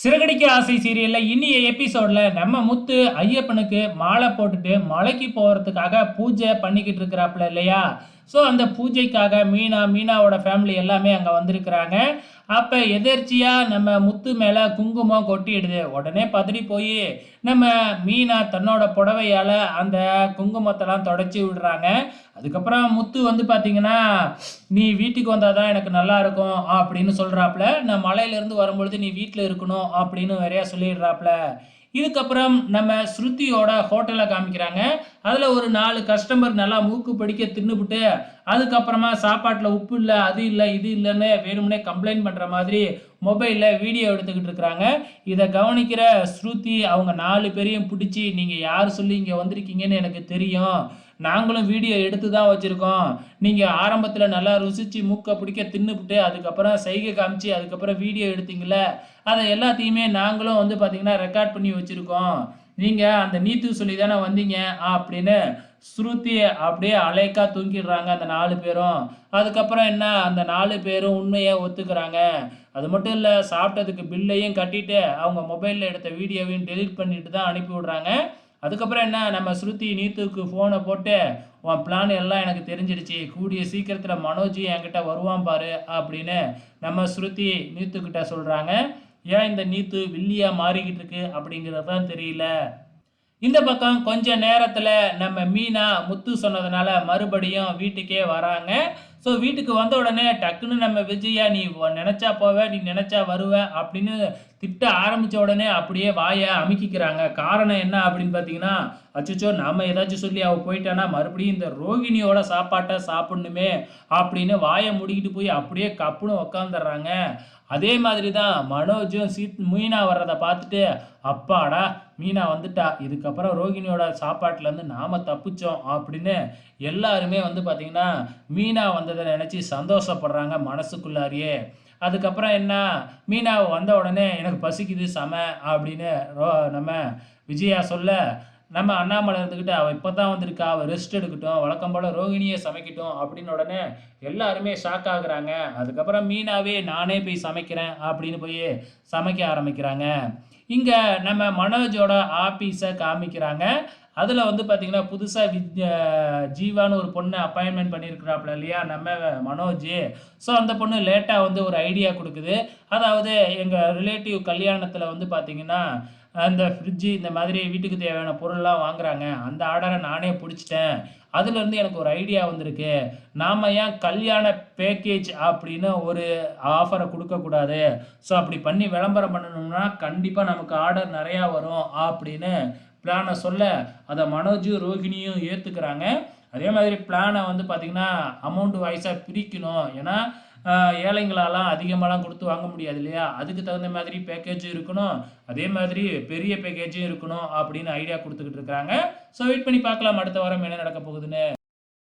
சிறகடிக்க ஆசை சீரியலில் இன்னிய எபிசோடில் நம்ம முத்து ஐயப்பனுக்கு மாலை போட்டுட்டு மலைக்கு போகிறதுக்காக பூஜை பண்ணிக்கிட்டு இருக்கிறாப்புல இல்லையா? ஸோ அந்த பூஜைக்காக மீனா மீனாவோட ஃபேமிலி எல்லாமே அங்கே வந்திருக்கிறாங்க. அப்போ எதர்ச்சியாக நம்ம முத்து மேலே குங்குமம் கொட்டிடுது. உடனே பதறி போய் நம்ம மீனா தன்னோட புடவையால் அந்த குங்குமத்தெல்லாம் தொடச்சி விடுறாங்க. அதுக்கப்புறம் முத்து வந்து பார்த்தீங்கன்னா நீ வீட்டுக்கு வந்தால் தான் எனக்கு நல்லா இருக்கும் அப்படின்னு சொல்கிறாப்புல நான் மலையிலேருந்து வரும்பொழுது நீ வீட்டில் இருக்கணும் அப்படின்னு நிறையா சொல்லிடுறாப்புல இதுக்கப்புறம் நம்ம ஸ்ருதியோட ஹோட்டலை காமிக்கிறாங்க. அதில் ஒரு நாலு கஸ்டமர் நல்லா மூக்கு படிக்க தின்னுபிட்டு அதுக்கப்புறமா சாப்பாட்டில் உப்பு இல்லை அது இல்லை இது இல்லைன்னு வேணும்னே கம்ப்ளைண்ட் பண்ணுற மாதிரி மொபைலில் வீடியோ எடுத்துக்கிட்டு இருக்கிறாங்க இதை கவனிக்கிற ஸ்ருதி அவங்க நாலு பேரையும் பிடிச்சி நீங்கள் யார் சொல்லி இங்கே வந்திருக்கீங்கன்னு எனக்கு தெரியும். நாங்களும் வீடியோ எடுத்து தான் வச்சுருக்கோம். நீங்கள் ஆரம்பத்தில் நல்லா ருசித்து மூக்கை பிடிக்க தின்னுபிட்டு அதுக்கப்புறம் சைகை காமிச்சு அதுக்கப்புறம் வீடியோ எடுத்தீங்கள அதை எல்லாத்தையுமே நாங்களும் வந்து பார்த்திங்கன்னா ரெக்கார்ட் பண்ணி வச்சுருக்கோம். நீங்கள் அந்த நீத்து சொல்லி தானே வந்தீங்க அப்படின்னு ஸ்ருதி அப்படியே அலைக்கா தூங்கிடுறாங்க அந்த நாலு பேரும். அதுக்கப்புறம் என்ன? அந்த நாலு பேரும் உண்மையை ஒத்துக்கிறாங்க. அது மட்டும் இல்லை சாப்பிட்டதுக்கு பில்லையும் கட்டிட்டு அவங்க மொபைலில் எடுத்த வீடியோவையும் டெலிட் பண்ணிட்டு தான் அனுப்பி விட்றாங்க. அதுக்கப்புறம் என்ன? நம்ம ஸ்ருதி நீத்துக்கு ஃபோனை போட்டு உன் பிளான் எல்லாம் எனக்கு தெரிஞ்சிடுச்சு. கூடிய சீக்கிரத்தில் மனோஜி என்கிட்ட வருவான் பாரு அப்படின்னு நம்ம ஸ்ருதி நீத்துக்கிட்ட சொல்கிறாங்க ஏன் இந்த நீத்து வில்லியாக மாறிக்கிட்டு இருக்கு? அப்படிங்கிறது தான் தெரியல. இந்த பக்கம் கொஞ்ச நேரத்தில் நம்ம மீனா முத்து சொன்னதுனால மறுபடியும் வீட்டுக்கே வராங்க. ஸோ வீட்டுக்கு வந்த உடனே டக்குன்னு நம்ம விஜயா நீ நினச்சா நினைச்சா போவ நீ நினச்சா வருவ அப்படின்னு திட்ட ஆரம்பித்த உடனே அப்படியே வாயை அமுக்கிக்கிறாங்க. காரணம் என்ன அப்படின்னு பார்த்தீங்கன்னா அச்சோ நாம் ஏதாச்சும் சொல்லி அவள் போயிட்டானா மறுபடியும் இந்த ரோகிணியோட சாப்பாட்டை சாப்பிடணுமே அப்படின்னு வாயை முடிக்கிட்டு போய் அப்படியே கப்புன்னு உக்காந்துடுறாங்க. அதே மாதிரி தான் மனோஜும் சீத் மீனா வர்றதை பார்த்துட்டு அப்பாடா மீனா வந்துட்டா. இதுக்கப்புறம் ரோகிணியோட சாப்பாட்டிலேருந்து நாம் தப்பிச்சோம். அப்படின்னு எல்லாருமே வந்து பார்த்திங்கன்னா மீனா வந்ததை நினச்சி சந்தோஷப்படுறாங்க மனசுக்குள்ளாரியே. அதுக்கப்புறம் என்ன? மீனா வந்த உடனே எனக்கு பசிக்குது செம. அப்படின்னு ரோ நம்ம விஜயா சொல்ல நம்ம அண்ணாமலை இருந்துக்கிட்டு அவள் இப்போ தான் வந்திருக்கா அவள் ரெஸ்ட் எடுக்கட்டும் வழக்கம் போல் ரோகிணியை சமைக்கட்டும் அப்படின்னு உடனே எல்லாருமே ஷாக் ஆகுறாங்க. அதுக்கப்புறம் மீனாவே நானே போய் சமைக்கிறேன் அப்படின்னு போய் சமைக்க ஆரம்பிக்கிறாங்க. இங்கே நம்ம மனோஜோட ஆஃபீஸை காமிக்கிறாங்க. அதில் வந்து பார்த்திங்கன்னா புதுசாக வித் ஜீவான்னு ஒரு பொண்ணு அப்பாயின்மெண்ட் பண்ணியிருக்கிறாப்புல இல்லையா நம்ம மனோஜ். ஸோ அந்த பொண்ணு லேட்டாக வந்து ஒரு ஐடியா கொடுக்குது. அதாவது எங்கள் ரிலேட்டிவ் கல்யாணத்தில் வந்து பார்த்திங்கன்னா அந்த ஃப்ரிட்ஜு இந்த மாதிரி வீட்டுக்கு தேவையான பொருள்லாம் வாங்குறாங்க. அந்த ஆர்டரை நானே பிடிச்சிட்டேன். அதுலேருந்து எனக்கு ஒரு ஐடியா வந்திருக்கு. நாம் ஏன் கல்யாண பேக்கேஜ் அப்படின்னு ஒரு ஆஃபரை கொடுக்கக்கூடாது. ஸோ அப்படி பண்ணி விளம்பரம் பண்ணணும்னா கண்டிப்பாக நமக்கு ஆர்டர் நிறையா வரும் அப்படின்னு பிளானை சொல்ல அதை மனோஜும் ரோஹிணியும் ஏற்றுக்கிறாங்க அதே மாதிரி பிளானை வந்து பார்த்திங்கன்னா அமௌண்ட் வைஸாக பிரிக்கணும். ஏன்னா ஏழைங்களாலாம் அதிகமாலாம் கொடுத்து வாங்க முடியாது இல்லையா? அதுக்கு தகுந்த மாதிரி பேக்கேஜும் இருக்கணும். அதே மாதிரி பெரிய பேக்கேஜும் இருக்கணும் அப்படின்னு ஐடியா கொடுத்துக்கிட்டு இருக்கிறாங்க. ஸோ வெயிட் பண்ணி பார்க்கலாம். அடுத்த வாரம் என்ன நடக்க போகுதுன்னு.